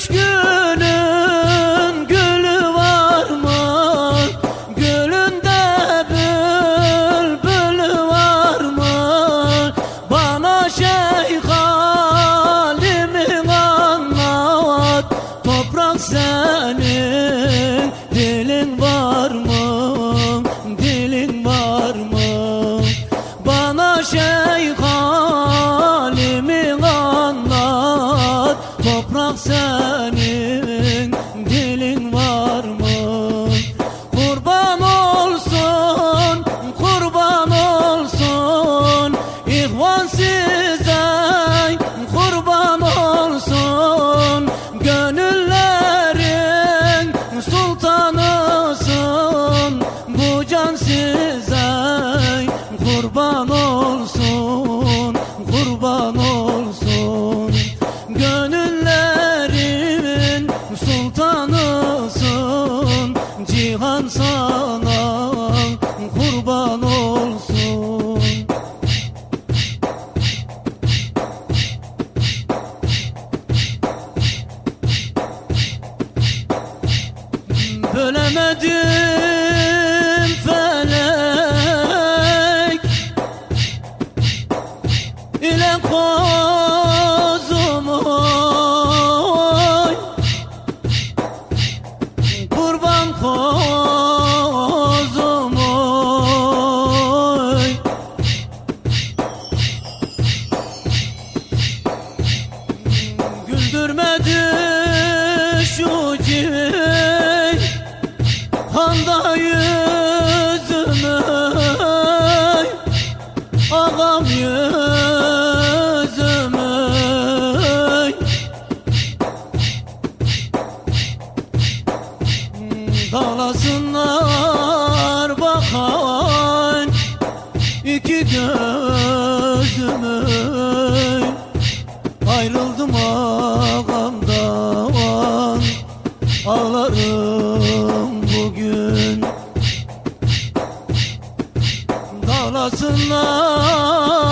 Kış günün gülü var mı? Gülünde bülbülü var mı? Bana şey mı? Kurban olsun, kurban olsun. İhvan size kurban olsun. Gönüllerin sultanısın. Bu can size kurban olsun. Kurban sana kurban olsun. Bölemedim felek. İle kozumu gözümü Ayrıldım ağamdan Ağlarım bugün. Dağlasınlar